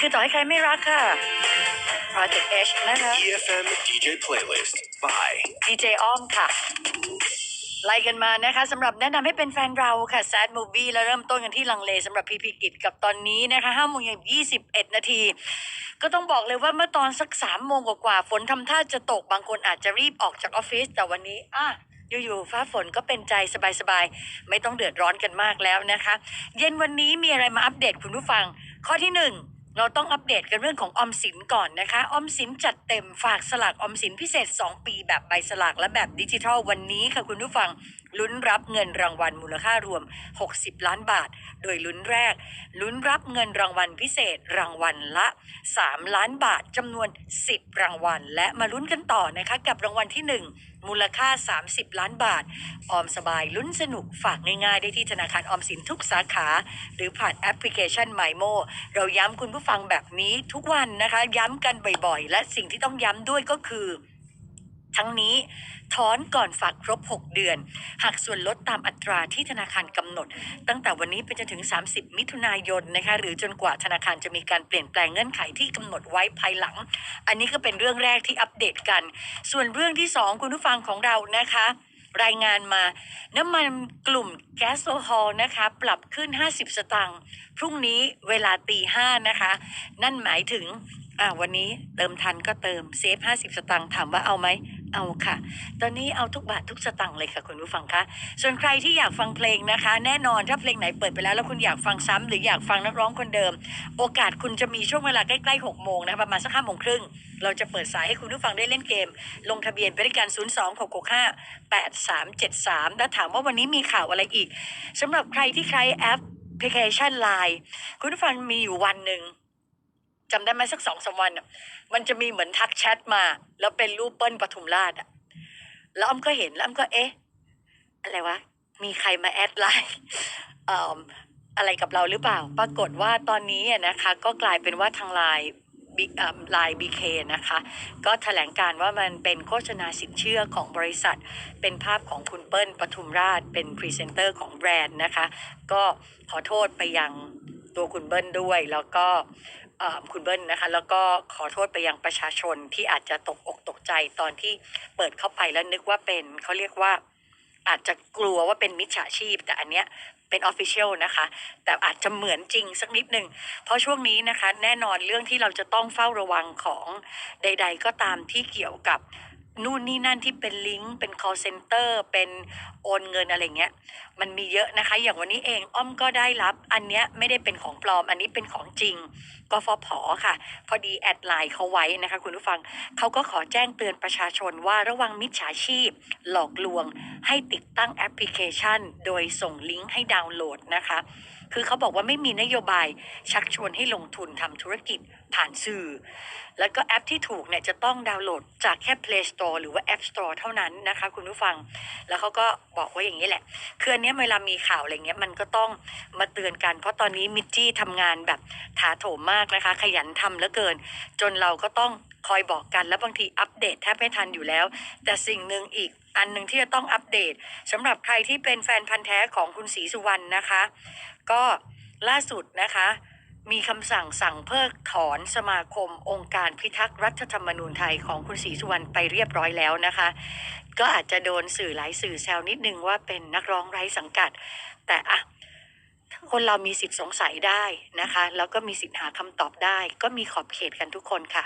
คือต่อให้ใครไม่รักค่ะ Project H นะคะ EFM DJ playlist by ดีเจอ้อมค่ะ ไล่กันมานะคะสำหรับแนะนำให้เป็นแฟนเราค่ะ Sad Movie แล้วเริ่มต้นกันที่ลังเลสำหรับพีพีกิจกับตอนนี้นะคะห้าโมงยี่สิบเอ็ดนาทีก็ต้องบอกเลยว่าเมื่อตอนสักสามโมงกว่าๆฝนทำท่าจะตกบางคนอาจจะรีบออกจากออฟฟิศแต่วันนี้อะอยู่ๆฟ้าฝนก็เป็นใจสบายๆ ไม่ต้องเดือดร้อนกันมากแล้วนะคะ เย็นวันนี้มีอะไรมาอัปเดตคุณผู้ฟัง ข้อที่หนึ่ง เราต้องอัปเดตกันเรื่องของออมสินก่อนนะคะออมสินจัดเต็มฝากสลากออมสินพิเศษ 2 ปีแบบใบสลากและแบบดิจิทัลวันนี้ค่ะคุณผู้ฟัง ลุ้นรับเงินรางวัลมูลค่ารวม 60 ล้านบาท โดยลุ้นแรก ลุ้นรับเงินรางวัลพิเศษรางวัลละ 3 ล้านบาทจำนวน 10 รางวัล และมาลุ้นกันต่อนะคะกับรางวัลที่ 1 มูลค่า 30 ล้านบาท ออมสบายลุ้นสนุกฝากง่ายๆ ได้ที่ธนาคารออมสินทุกสาขา หรือผ่านแอปพลิเคชัน m y m o เราย้ำคุณผู้ฟังแบบนี้ทุกวันนะคะ ย้ำกันบ่อยๆ และสิ่งที่ต้องย้ำด้วยก็คือ ทั้งนี้ถอนก่อนฝากครบ 6 เดือน หักส่วนลดตามอัตราที่ธนาคารกำหนด ตั้งแต่วันนี้ไปจนถึง 30 มิถุนายนนะคะหรือจนกว่าธนาคารจะมีการเปลี่ยนแปลงเงื่อนไขที่กำหนดไว้ภายหลัง อันนี้ก็เป็นเรื่องแรกที่อัปเดตกัน ส่วนเรื่องที่ 2 คุณผู้ฟังของเรานะคะ รายงานมา น้ำมันกลุ่มแก๊สโซฮอลนะคะ ปรับขึ้น 50 สตางค์พรุ่งนี้เวลาตีห้านะคะ นั่นหมายถึงอ่าวันนี้เติมทันก็เติมเซฟ 50 สตางค์ถามว่าเอาไหม เอาค่ะ ตอนนี้เอาทุกบาททุกสตางค์เลยค่ะคุณผู้ฟังคะ ส่วนใครที่อยากฟังเพลงนะคะ แน่นอนถ้าเพลงไหนเปิดไปแล้วแล้วคุณอยากฟังซ้ำหรืออยากฟังนักร้องคนเดิม โอกาสคุณจะมีช่วงเวลาใกล้ๆ6โมงนะคะประมาณสักห้าโมงครึ่งเราจะเปิดสายให้คุณผู้ฟังได้เล่นเกม ลงทะเบียนไปด้วยกัน 0 2 6 6 5 8 3 7 3 แล้วถามว่าวันนี้มีข่าวอะไรอีกสำหรับใครที่ใช้แอปพลิเคชัน Line คุณผู้ฟังมีอยู่วันหนึ่ง จำได้ไหมสักสองสามวันอะมันจะมีเหมือนทักแชทมา แล้วเป็นรูปเปิ้ลปทุมราชอะแล้วอ้อมก็เห็นแล้วอ้อมก็เอ๊ะอะไรวะมีใครมาแอดไลน์อ่ออะไรกับเราหรือเปล่า ปรากฏว่าตอนนี้อะนะคะ ก็กลายเป็นว่าทางไลน์ไลน์บีเคนะคะ ก็แถลงการว่ามันเป็นโฆษณาสินเชื่อของบริษัท เป็นภาพของคุณเปิ้ลปทุมราช เป็นพรีเซนเตอร์ของแบรนด์นะคะ ก็ขอโทษไปยังตัวคุณเบิ้ลด้วย แล้วก็ คุณเบิ้ลนะคะ แล้วก็ขอโทษไปยังประชาชนที่อาจจะตกอกตกใจตอนที่เปิดเข้าไปแล้วนึกว่าเป็นเขาเรียกว่าอาจจะกลัวว่าเป็นมิจฉาชีพ แต่อันเนี้ยเป็นออฟฟิเชียลนะคะ แต่อาจจะเหมือนจริงสักนิดหนึ่ง เพราะช่วงนี้นะคะ แน่นอนเรื่องที่เราจะต้องเฝ้าระวังของใด ๆ ก็ตามที่เกี่ยวกับ นู่นนี่นั่นที่เป็นลิงก์เป็น call center เป็นโอนเงินอะไรเงี้ย มันมีเยอะนะคะ อย่างวันนี้เองอ้อมก็ได้รับ อันเนี้ยไม่ได้เป็นของปลอม อันนี้เป็นของจริงกฟผค่ะ พอดีแอดไลน์เขาไว้นะคะ คุณผู้ฟังเขาก็ขอแจ้งเตือนประชาชนว่าระวังมิจฉาชีพ หลอกลวง ให้ติดตั้งแอปพลิเคชัน โดยส่งลิงก์ให้ดาวน์โหลดนะคะ คือเขาบอกว่าไม่มีนโยบายชักชวนให้ลงทุนทำธุรกิจผ่านสื่อ แล้วก็แอปที่ถูกเนี่ยจะต้องดาวน์โหลดจากแค่ Play Store หรือว่า App Store เท่านั้นนะคะ คุณผู้ฟัง แล้วเขาก็บอกว่าอย่างนี้แหละ คืออันนี้เวลามีข่าวอะไรเงี้ยมันก็ต้องมาเตือนกัน เพราะตอนนี้มิจจี้ทำงานแบบถาโถมมากนะคะ ขยันทำเหลือเกิน จนเราก็ต้องคอยบอกกันแล้วบางทีอัปเดตแทบไม่ทันอยู่แล้ว แต่สิ่งหนึ่งอีกอันหนึ่งที่จะต้องอัปเดตสำหรับใครที่เป็นแฟนพันธ์แท้ของคุณศรีสุวรรณนะคะ ก็ล่าสุดนะคะมีคำสั่งสั่งเพิกถอนสมาคมองค์การพิทักษ์รัฐธรรมนูญไทยของคุณศรีสุวรรณไปเรียบร้อยแล้วนะคะ ก็อาจจะโดนสื่อหลายสื่อแซวนิดนึงว่าเป็นนักร้องไร้สังกัด แต่อะคนเรามีสิทธิ์สงสัยได้นะคะ แล้วก็มีสิทธิ์หาคำตอบได้ ก็มีขอบเขตกันทุกคนค่ะ